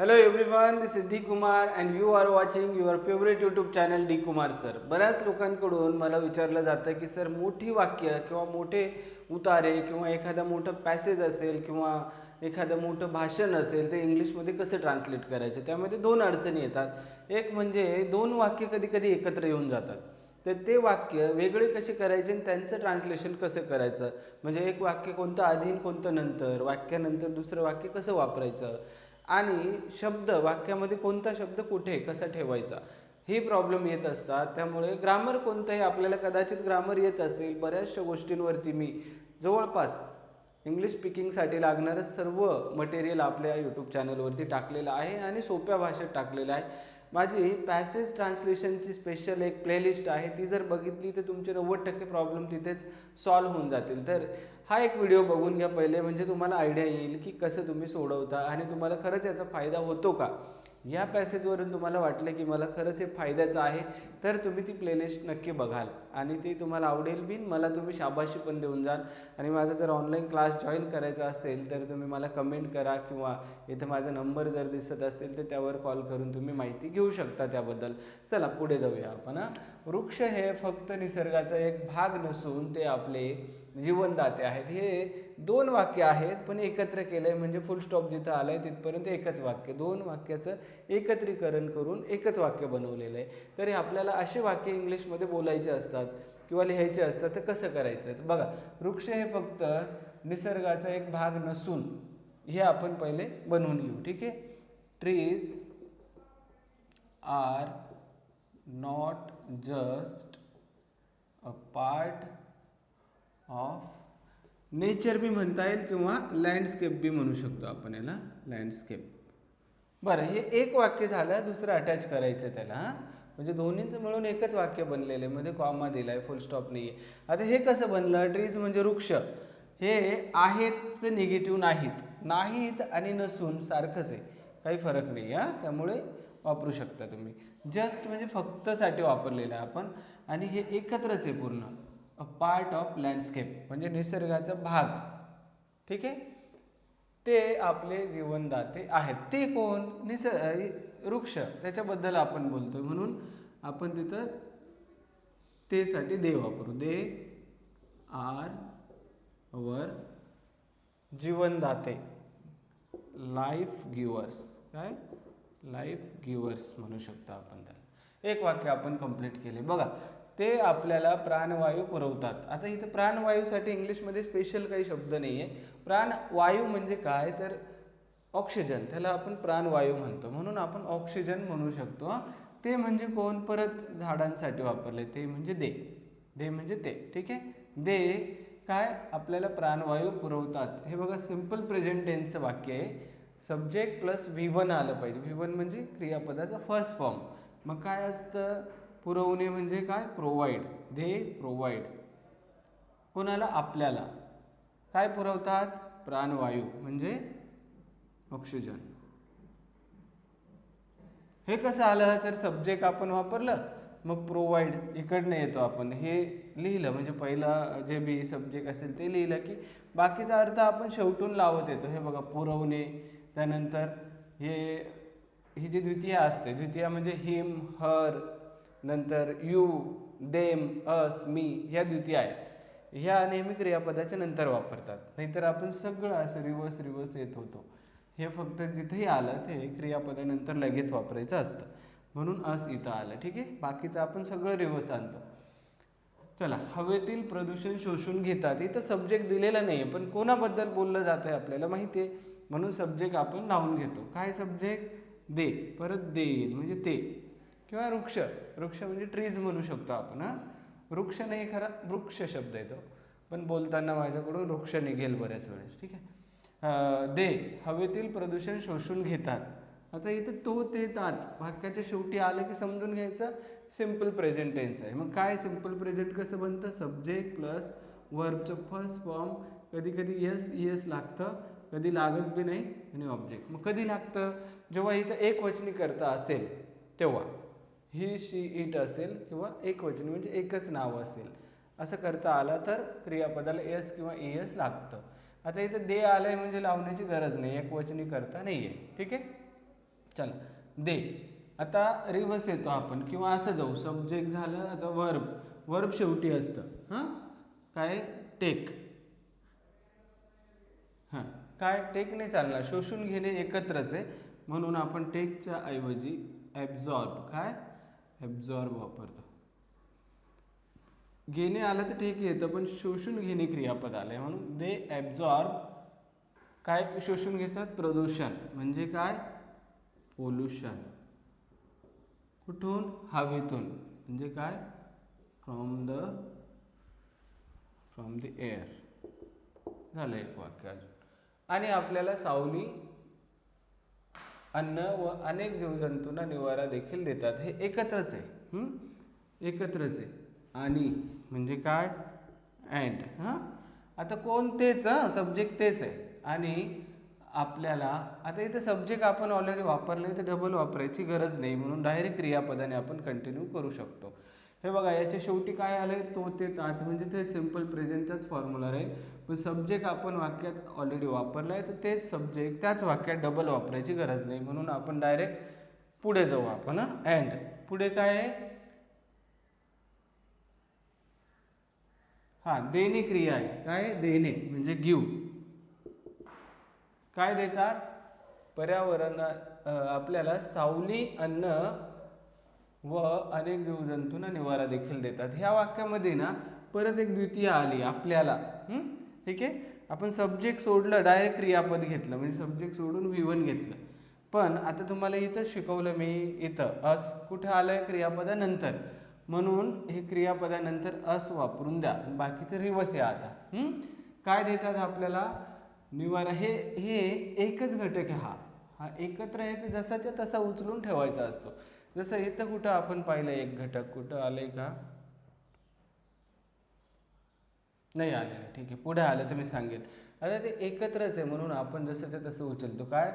Hello everyone this is D Kumar and you are watching your favourite YouTube channel D Kumar sir बऱ्याच लोकांकडून मला विचारलं जातं की सर मोठी वाक्य किंवा मोठे उतारे किंवा एखादं मोठं पॅसेज असेल किंवा एखादं मोठं भाषण असेल ते इंग्लिशमध्ये कसं ट्रान्सलेट करायचं? त्यामध्ये दोन अडचणी येतात. एक म्हणजे दोन वाक्य कधी कधी एकत्र येऊन जातात. तर ते वाक्य वेगळे कसे करायचे आणि त्यांचं ट्रान्सलेशन कसं करायचं? म्हणजे एक वाक्य कोणतं आधीन कोणतं नंतर? वाक्यानंतर दुसरं वाक्य कसं वापरायचं? आणि शब्द वाक्यामध्ये कोणता शब्द कुठे कसा ठेवायचा हे प्रॉब्लेम येत असतात. त्यामुळे ग्रामर कोणतंही आपल्याला कदाचित ग्रामर येत असेल बऱ्याचशा गोष्टींवरती मी जवळपास इंग्लिश स्पीकिंगसाठी लागणारं सर्व मटेरियल आपल्या यूट्यूब चॅनलवरती टाकलेलं आहे आणि सोप्या भाषेत टाकलेलं आहे. माझी पॅसेज ट्रान्सलेशनची स्पेशल एक प्लेलिस्ट आहे. ती जर बघितली तर तुमचे नव्वद टक्के प्रॉब्लेम तिथेच सॉल्व्ह होऊन जातील. तर हा एक व्हिडिओ बघून घ्या पहिले म्हणजे तुम्हाला आयडिया येईल की कसं तुम्ही सोडवता आणि तुम्हाला खरंच याचा फायदा होतो का? या पॅसेजवरून तुम्हाला वाटलं की मला खरंच हे फायद्याचं आहे तर तुम्ही ती प्लेलिस्ट नक्की बघाल. आणि ती तुम्हाला आवडेल बिन मला तुम्ही शाबाशी पण देऊन जाल. आणि माझा जर ऑनलाईन क्लास जॉईन करायचा असेल तर तुम्ही मला कमेंट करा किंवा इथं माझा नंबर जर दिसत असेल तर त्यावर कॉल करून तुम्ही माहिती घेऊ शकता त्याबद्दल. चला पुढे जाऊया आपण वृक्ष हे फक्त निसर्गाचा एक भाग नसून ते आपले जीवनदाते आहेत. हे दोन वाक्य आहेत पण एकत्र केलंय म्हणजे फुल स्टॉप जिथं आलंय तिथपर्यंत एकच वाक्य. दोन वाक्याचं एकत्रीकरण करून एकच वाक्य बनवलेलं आहे. तर हे आपल्याला असे वाक्य इंग्लिशमध्ये बोलायचे असतात किंवा लिहायचे असतात तर कसं करायचं? तर बघा वृक्ष हे फक्त निसर्गाचा एक भाग नसून हे आपण पहिले बनवून घेऊ. ठीक आहे? Trees are not just a part of nature बी म्हणता येईल किंवा लँडस्केप बी म्हणू शकतो आपण याला लँडस्केप बरं हे एक वाक्य झालं दुसरं अटॅच करायचं त्याला. हां म्हणजे दोन्हींचं मिळून एकच वाक्य बनलेलं आहे. मध्ये कॉमा दिला आहे फुल स्टॉप नाही आहे आता हे कसं बनलं? ट्रीज म्हणजे वृक्ष. हे आहेतच निगेटिव्ह नाहीत. नाहीत आणि नसून सारखंच आहे. काही फरक नाही हा. त्यामुळे वापरू शकता तुम्ही. जस्ट म्हणजे फक्तसाठी वापरलेलं आहे आपण. आणि हे एकत्रच आहे पूर्ण. अ पार्ट ऑफ लँडस्केप म्हणजे निसर्गाचा भाग. ठीक आहे? ते आपले जीवनदाते आहेत. ते कोण? निस वृक्ष. त्याच्याबद्दल आपण बोलतो म्हणून आपण तिथं तेसाठी दे वापरू. दे आर अवर जीवनदाते. लाईफ गिवर्स काय? लाईफ गिवर्स म्हणू शकतो आपण त्याला. एक वाक्य आपण कंप्लीट केले बघा ते आपल्याला प्राणवायू पुरवतात. आता इथं प्राणवायूसाठी इंग्लिशमध्ये स्पेशल काही शब्द नाही आहे प्राणवायू म्हणजे काय? तर ऑक्सिजन त्याला आपण प्राणवायू म्हणतो. म्हणून आपण ऑक्सिजन म्हणू शकतो. ते म्हणजे कोण? परत झाडांसाठी वापरले. ते म्हणजे दे. दे म्हणजे ते. ठीक आहे? दे काय? आपल्याला प्राणवायू पुरवतात. हे बघा सिंपल प्रेझेंट टेन्सचं वाक्य आहे. सब्जेक्ट प्लस व्ही वन आलं पाहिजे. व्ही वन म्हणजे क्रियापदाचा फर्स्ट फॉर्म मग काय असतं? पुरवणे म्हणजे काय? प्रोव्हाइड दे प्रोव्हाइड कोणाला? आपल्याला. काय पुरवतात? प्राणवायू म्हणजे ऑक्सिजन हे कसं आलं? तर सब्जेक्ट आपण वापरलं मग प्रोव्हाइड इकडनं येतो आपण. हे लिहिलं म्हणजे पहिला जे बी सब्जेक्ट असेल ते लिहिलं की बाकीचा अर्थ आपण शेवटून लावत येतो. हे बघा पुरवणे त्यानंतर हे ही जी द्वितीय असते द्वितीय म्हणजे हिम हर नंतर यू देम अस मी ह्या द्वितीय आहेत. ह्या नेहमी क्रियापदाच्या नंतर वापरतात. नाहीतर आपण सगळं असं रिवर्स रिवर्स येत होतो. हे फक्त जिथेही आलं ते क्रियापदानंतर लगेच वापरायचं असतं. म्हणून अस इथं आलं ठीक आहे? बाकीचं आपण सगळं रिवर्स आणतो. चला हवेतील प्रदूषण शोषून घेतात. इथं सब्जेक्ट दिलेला नाही आहे पण कोणाबद्दल बोललं जातं आहे आपल्याला माहिती आहे म्हणून सब्जेक्ट आपण लावून घेतो. काय सब्जेक्ट दे. परत देईल म्हणजे ते. किंवा वृक्ष वृक्ष म्हणजे ट्रीज म्हणू शकतो आपण हां? वृक्ष नाही खरा वृक्ष शब्द येतो पण बोलताना माझ्याकडून वृक्ष निघेल बऱ्याच वेळेस ठीक आहे? दे हवेतील प्रदूषण शोषून घेतात. आता इथं तो ते तात. वाक्याच्या शेवटी आलं की समजून घ्यायचं सिंपल प्रेझेंट टेन्स आहे. मग काय सिंपल प्रेझेंट कसं बनतं? सब्जेक्ट प्लस वर्बचं फर्स्ट फॉर्म कधी कधी यस यस लागतं कधी लागत बी नाही आणि ऑब्जेक्ट मग कधी लागतं? जेव्हा इथं एक वचनी करता असेल तेव्हा. ही शी इट असेल किंवा एकवचन म्हणजे एकच नाव असेल. असं करता आलं तर क्रियापदाला एस किंवा ई एस लागतं. आता इथं दे आलंय म्हणजे लावण्याची गरज नाही एक वचनी करता नाही आहे ठीक आहे? चला. दे. आता रिव्हर्स येतो आपण किंवा असं जाऊ. सब्जेक्ट झालं आता वर्ब वर्ब शेवटी असतं. हां? काय? टेक हां. काय? टेक नाही चालणार. शोषून घेणे एकत्रच आहे. म्हणून आपण टेकच्या ऐवजी ॲब्झॉर्ब काय? ॲब्झॉर्ब वापरतो. घेणे आलं तर ठीक येतं पण शोषून घेणे क्रियापद आलं आहे म्हणून दे ॲब्झॉर्ब काय शोषून घेतात? प्रदूषण. म्हणजे काय? पोल्युशन कुठून? हवेतून. म्हणजे काय? From the from the air झालं एक वाक्य अजून. आणि आपल्याला सावली अन्न व अनेक जीवजंतूंना निवारा देखील देतात. हे एकत्रच आहे. एकत्रच आहे. आणि म्हणजे काय? अँड हां? आता कोण तेच हां? सब्जेक्ट तेच आहे. आणि आपल्याला आता इथे सब्जेक्ट आपण ऑलरेडी वापरले तर डबल वापरायची गरज नाही. म्हणून डायरेक्ट क्रियापदाने आपण कंटिन्यू करू शकतो. हे बघा याच्या शेवटी काय आलं आहे तो ते तात म्हणजे ते सिंपल प्रेझेंटचाच फॉर्म्युला आहे. पण सब्जेक्ट आपण वाक्यात ऑलरेडी वापरला आहे तर तेच सब्जेक्ट त्याच वाक्यात डबल वापरायची गरज नाही. म्हणून आपण डायरेक्ट पुढे जाऊ आपण अँड पुढे काय आहे? हां देणे क्रिया आहे. काय? देणे म्हणजे गिव काय देतात? पर्यावरण आपल्याला सावली अन्न व अनेक जीवजंतूंना निवारा देखील देतात. ह्या वाक्यामध्ये ना परत एक द्वितीय आली आपल्याला. ठीक आहे? आपण सब्जेक्ट सोडलं डायरेक्ट क्रियापद घेतलं. म्हणजे सब्जेक्ट सोडून विवन घेतलं. पण आता तुम्हाला इथं शिकवलं मी इथं. अस कुठे आहे क्रियापदानंतर. म्हणून हे क्रियापदानंतर अस वापरून द्या. बाकीचं रिवर्स आहे आता. काय देतात आपल्याला? निवारा. हे हे एकच घटक आहे हा. हा एकत्र आहे ते जसाच्या तसा उचलून ठेवायचा असतो. जसं इथं कुठं आपण पाहिलं एक घटक कुठं आलंय का? नाही आलेलं ठीक आहे. पुढे आलं तर मी सांगेन. आता ते एकत्रच आहे म्हणून आपण जसंच्या तसं उचलतो. काय?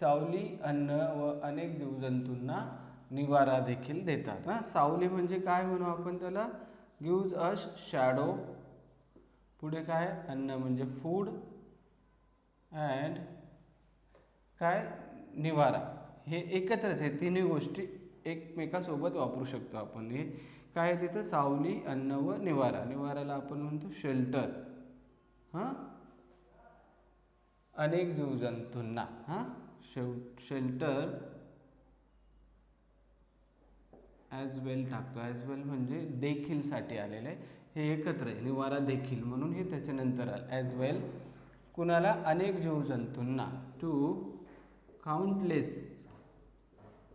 सावली अन्न व अनेक जीवजंतूंना निवारा देखील देतात. हां सावली म्हणजे काय म्हणू आपण त्याला? Gives us shadow. पुढे काय? अन्न म्हणजे फूड. अँड काय? निवारा. हे एकत्रच आहे तिन्ही गोष्टी एकमेकासोबत वापरू शकतो आपण. हे काय तिथं? सावली अन्न व निवारा. निवाराला आपण म्हणतो शेल्टर हां? अनेक जीवजंतूंना. हां? शेव शेल्टर ॲज वेल टाकतो. ॲज वेल म्हणजे देखीलसाठी आलेलं आहे. हे एकत्र आहे. निवारा देखील म्हणून हे त्याच्यानंतर आलं. ॲज वेल कुणाला? अनेक जीवजंतूंना. टू काउंटलेस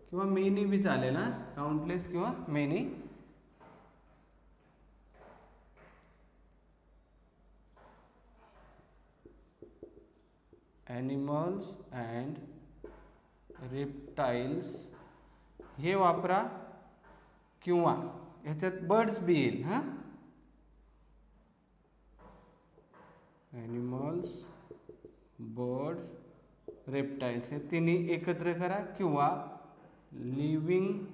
किंवा मेनी बी चालेल ना काउंटलेस किंवा मेनी? ॲनिमल्स अँड रेप्टाईल्स हे वापरा किंवा ह्याच्यात बर्ड्स बी येईल हां? ॲनिमल्स बर्ड्स रेप्टाईल्स हे तिन्ही एकत्र करा किंवा लिव्हिंग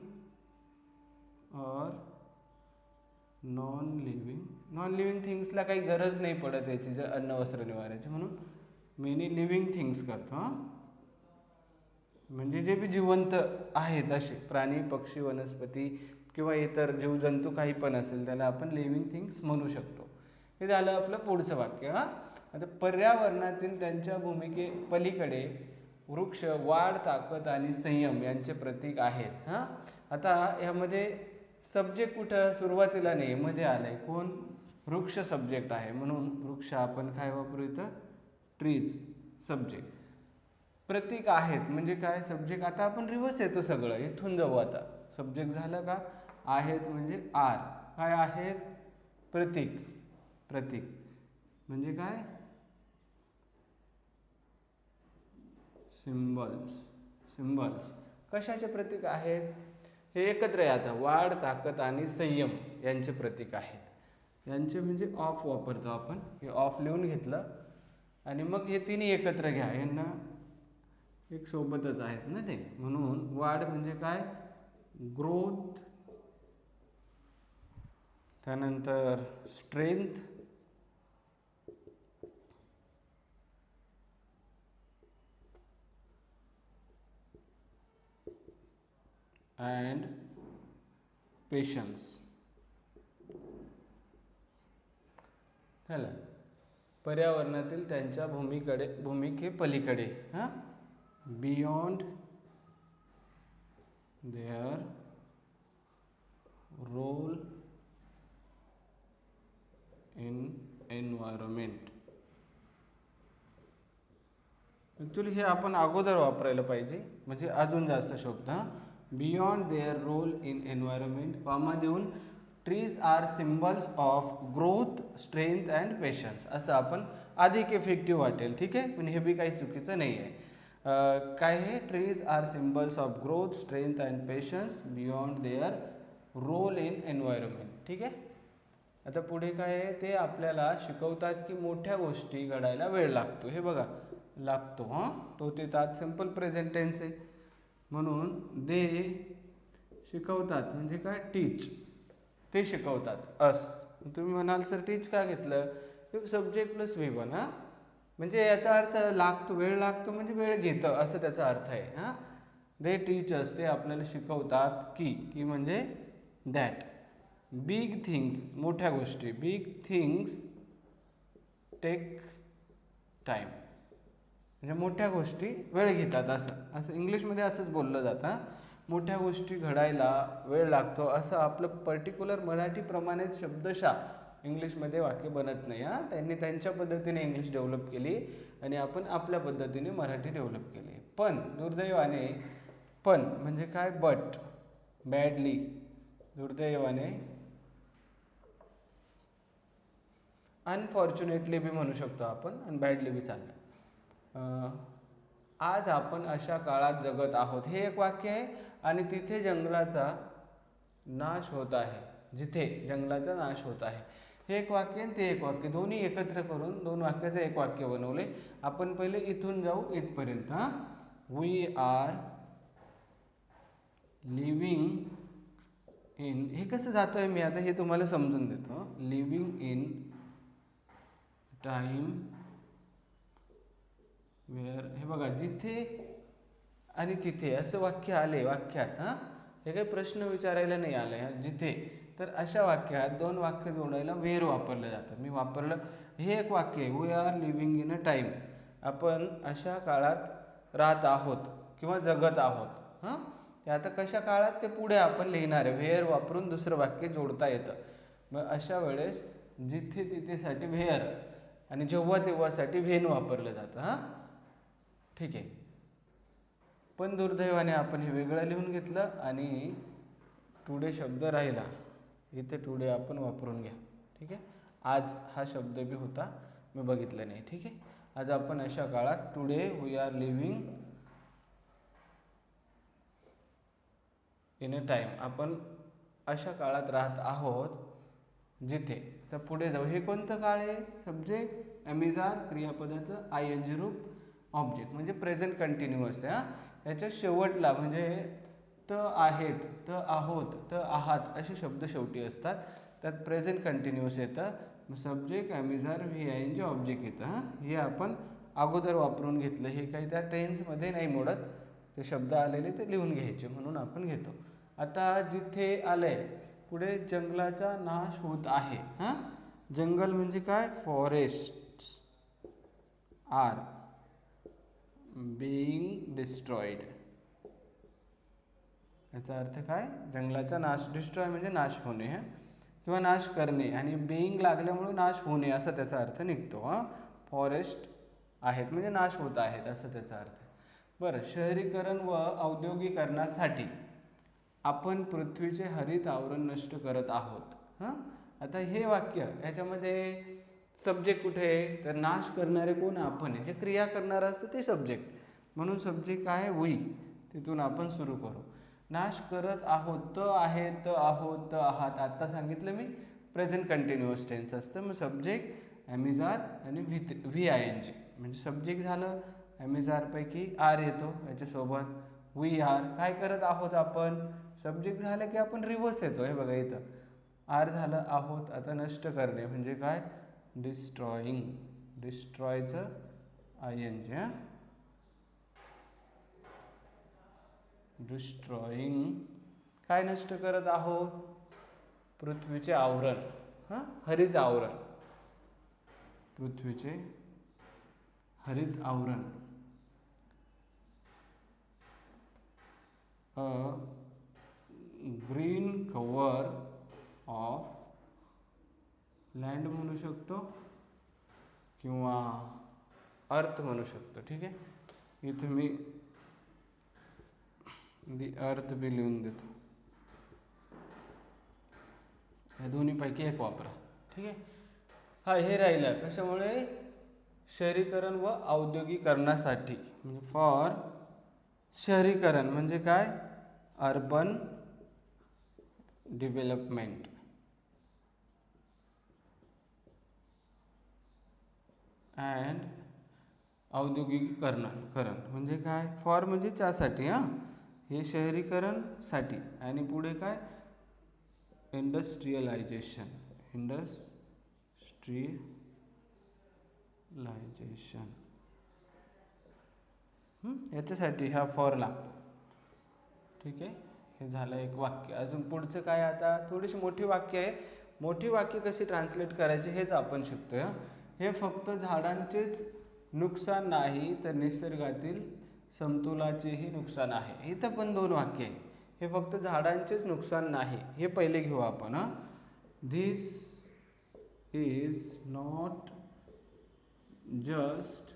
और नॉन लिव्हिंग नॉन लिव्हिंग थिंग्सला काही गरज नाही पडत याची जर अन्न वस्त्र निवारायची म्हणून मेनी लिव्हिंग थिंग्स करतो हां. म्हणजे जे बी जिवंत आहेत असे प्राणी पक्षी वनस्पती किंवा इतर जीवजंतू काही पण असेल त्याला आपण लिव्हिंग थिंग्स म्हणू शकतो. हे झालं आपलं पुढचं वाक्य हां. आता पर्यावरणातील त्यांच्या भूमिके पलीकडे वृक्ष वाढ ताकद आणि संयम यांचे प्रतीक आहेत हां? आता ह्यामध्ये सब्जेक्ट कुठं सुरुवातीला नाही मध्ये आहे कोण? वृक्ष सब्जेक्ट आहे. म्हणून वृक्ष आपण काय वापरू इथं? ट्रीज सब्जेक्ट प्रतीक आहेत. म्हणजे काय? सब्जेक्ट आता आपण रिव्हर्स येतो सगळं. इथून जाऊ आता. सब्जेक्ट झालं का? आहेत म्हणजे आर काय आहेत? प्रतीक. प्रतीक. म्हणजे काय? सिम्बल्स सिम्बल्स कशाचे प्रतीक आहेत? हे एकत्र आहे आता. वाढ ताकद आणि संयम यांचे प्रतीक आहेत. यांचे म्हणजे ऑफ वापरतो आपण. हे ऑफ लिहून घेतलं. आणि मग हे तिन्ही एकत्र घ्या. यांना एक सोबतच आहेत ना ते. म्हणून वाढ म्हणजे काय? ग्रोथ त्यानंतर स्ट्रेंथ अँड पेशन्स झालं पर्यावरणातील त्यांच्या भूमीकडे भूमिके पलीकडे हां? Beyond their role in environment actually हे आपण अगोदर वापरायला पाहिजे. म्हणजे अजून जास्त शब्द हां beyond their role in environment comma देऊन trees are symbols of growth strength and patience असं आपण अधिक इफेक्टिव्ह वाटेल ठीक आहे? पण हे बी काही चुकीचं नाही आहे. काय हे trees are symbols of growth strength and patience beyond their role in environment ठीक आहे? आता पुढे काय आहे? ते आपल्याला शिकवतात की मोठ्या गोष्टी घडायला वेळ लागतो. हे बघा लागतो हां? तो तिथं सिंपल प्रेझेंटेन्स आहे. म्हणून दे शिकवतात. म्हणजे काय? टीच ते शिकवतात. अस तुम्ही म्हणाल सर टीच का घेतलं? सब्जेक्ट प्लस व्ही वन हां? म्हणजे याचा अर्थ लागतो वेळ लागतो म्हणजे वेळ घेतं असं त्याचा अर्थ आहे हां? दे टीचर्स ते आपल्याला शिकवतात की की म्हणजे दॅट बिग थिंग्स मोठ्या गोष्टी. बिग थिंग्स टेक टाईम म्हणजे मोठ्या गोष्टी वेळ घेतात असं. असं इंग्लिशमध्ये असंच बोललं जातं मोठ्या गोष्टी घडायला वेळ लागतो. असं आपलं पर्टिक्युलर मराठीप्रमाणेच शब्दशा इंग्लिशमध्ये वाक्य बनत नाही हां. त्यांनी त्यांच्या पद्धतीने इंग्लिश डेव्हलप केली आणि आपण आपल्या पद्धतीने मराठी डेव्हलप केली. पण दुर्दैवाने पण म्हणजे काय? बट बॅडली दुर्दैवाने अनफॉर्च्युनेटली बी म्हणू शकतो आपण आणि बॅडली बी चालतं. आज आपण अशा काळात जगत आहोत. हे एक वाक्य आहे आणि तिथे जंगलाचा नाश होत आहे. जिथे जंगलाचा नाश होत आहे. हे एक वाक्य आणि ते एक वाक्य. दोन्ही एकत्र करून दोन वाक्याचं एक वाक्य बनवले. आपण पहिले इथून जाऊ इथपर्यंत हां. वी आर लिव्हिंग इन हे कसं जातोय मी आता हे तुम्हाला समजून देतो. Living in time where. हे बघा जिथे आणि तिथे असं वाक्य आले वाक्यात हां? हे काही प्रश्न विचारायला नाही आलं आहे जिथे. तर अशा वाक्यात दोन वाक्य जोडायला वेअर वापरलं जातं. मी वापरलं हे एक वाक्य आहे. We are living in a time आपण अशा काळात राहत आहोत किंवा जगत आहोत हां? ते आता कशा काळात? ते पुढे आपण लिहिणार आहे. व्हेअर वापरून दुसरं वाक्य जोडता येतं. मग अशा वेळेस जिथे तिथेसाठी व्हेअर आणि जेव्हा तेव्हासाठी व्हेन वापरलं जातं हां? ठीक आहे. पण दुर्दैवाने आपण हे वेगळं लिहून घेतलं आणि टुडे शब्द राहिला. इथे टुडे आपण वापरून घ्या. ठीक आहे? आज हा शब्द बी होता. मी बघितलं नाही. ठीक आहे? आज आपण अशा काळात today we are living in a time आपण अशा काळात राहत आहोत जिथे. तर पुढे जाऊ. हे कोणतं काळ आहे? सब्जेक्ट? अमेझॉन क्रियापदाचं? आय एन जी रूप? ऑब्जेक्ट म्हणजे प्रेझेंट कंटिन्युअस आहे हां. याच्या शेवटला म्हणजे त आहेत त आहोत त आहात असे शब्द शेवटी असतात. त्यात प्रेझेंट कंटिन्युअस येतं. Subject am is are V I N G object येतं हां. हे आपण अगोदर वापरून घेतलं. हे काही त्या टेन्समध्ये नाही मोडत. ते शब्द आलेले ते लिहून घ्यायचे म्हणून आपण घेतो. आता जिथे आलं आहे पुढे जंगलाचा नाश होत आहे हां. जंगल म्हणजे काय? फॉरेस्ट आर बिईंग डिस्ट्रॉईड याचा अर्थ काय? जंगलाचा नाश डिस्ट्रॉय म्हणजे नाश होणे हा? किंवा नाश करणे आणि बिईंग लागल्यामुळे नाश होणे असा त्याचा अर्थ निघतो हां? फॉरेस्ट आहेत म्हणजे नाश होत आहेत असं त्याचा अर्थ. बरं शहरीकरण व औद्योगिकरणासाठी आपण पृथ्वीचे हरित आवरण नष्ट करत आहोत हां? आता हे वाक्य याच्यामध्ये सब्जेक्ट कुठे आहे? तर नाश करणारे कोण? आपण आहे. जे क्रिया करणारं असतं ते सब्जेक्ट म्हणून सब्जेक्ट काय वी तिथून आपण सुरू करू. नाश करत आहोत त आहे त आहोत त आहात. आत्ता सांगितलं मी. प्रेझेंट कंटिन्युअस टेन्स असतं. मग सब्जेक्ट ॲमिजार आणि V V I N G म्हणजे सब्जेक्ट झालं ॲमिजारपैकी आर येतो याच्यासोबत. वी आर काय करत आहोत आपण? सब्जेक्ट झालं की आपण रिव्हर्स येतो. हे बघा इथं. आर झालं आहोत आता नष्ट करणे. म्हणजे काय? डिस्ट्रॉईंग डिस्ट्रॉयचं आय एन जी हां? डिस्ट्रॉईंग काय नष्ट करत आहोत? पृथ्वीचे आवरण हां? हरित आवरण. पृथ्वीचे हरित आवरण a green cover of land म्हणू शकतो किंवा अर्थ म्हणू शकतो ठीक आहे? इथं मी दी अर्थ बी लिहून देतो. या दोन्हीपैकी एक वापरा ठीक आहे? हा हे राहिलं. कशामुळे? शहरीकरण व औद्योगिकरणासाठी. म्हणजे फॉर शहरीकरण. म्हणजे काय? अर्बन डेव्हलपमेंट अँड औद्योगिकीकरण करण. म्हणजे काय? फॉर म्हणजे त्यासाठी हां? हे शहरीकरणसाठी. आणि पुढे काय? इंडस्ट्रियलायझेशन इंडस्ट्रियलायझेशन याच्यासाठी ह्या फॉर लागतो ठीक आहे? हे झालं एक वाक्य. अजून पुढचं काय? आता थोडीशी मोठी वाक्य आहे. मोठी वाक्य कशी ट्रान्सलेट करायची हेच आपण शिकतोय हां? हे फक्त झाडांचेच नुकसान नाही तर निसर्गातील समतोलाचेही नुकसान आहे. इथं पण दोन वाक्य आहे. हे फक्त झाडांचेच नुकसान नाही. हे पहिले घेऊ आपण हां. This is not just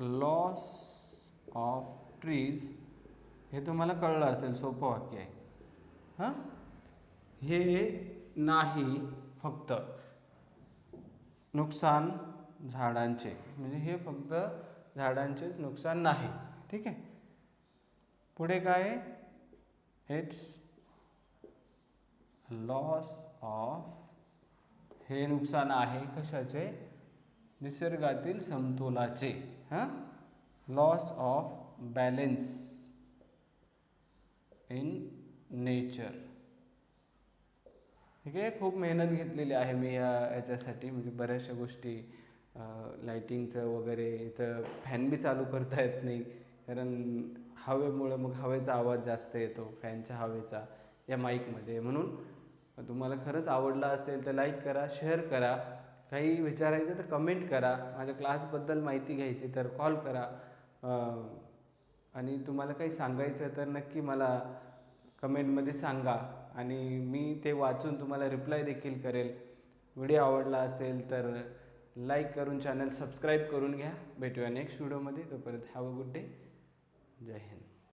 loss of trees हे तुम्हाला कळलं असेल सोपं वाक्य आहे. हां? हे नाही फक्त. नुकसान झाडांचे. म्हणजे हे फक्त झाडांचेच नुकसान नाही. ठीक आहे? पुढे काय? इट्स लॉस ऑफ हे नुकसान आहे कशाचे? निसर्गातील समतोलाचे. हां? Loss of balance in nature ठीक आहे खूप मेहनत घेतलेली आहे मी या याच्यासाठी. म्हणजे बऱ्याचशा गोष्टी लाईटिंगचं वगैरे इथं फॅन बी चालू करता येत नाही. कारण हवेमुळे मग हवेचा आवाज जास्त येतो फॅनच्या हवेचा या माईकमध्ये. म्हणून तुम्हाला खरंच आवडला असेल तर लाईक करा शेअर करा. काही विचारायचं तर कमेंट करा. माझ्या क्लासबद्दल माहिती घ्यायची तर कॉल करा. आणि तुम्हाला काही सांगायचं तर नक्की मला कमेंटमध्ये सांगा. आणि मी ते वाचून तुम्हाला रिप्लाय देखील करेल. व्हिडिओ आवडला असेल तर लाईक करून चॅनल सबस्क्राईब करून घ्या. भेटूया नेक्स्ट व्हिडिओमध्ये तोपर्यंत हॅव अ गुड डे जय हिंद.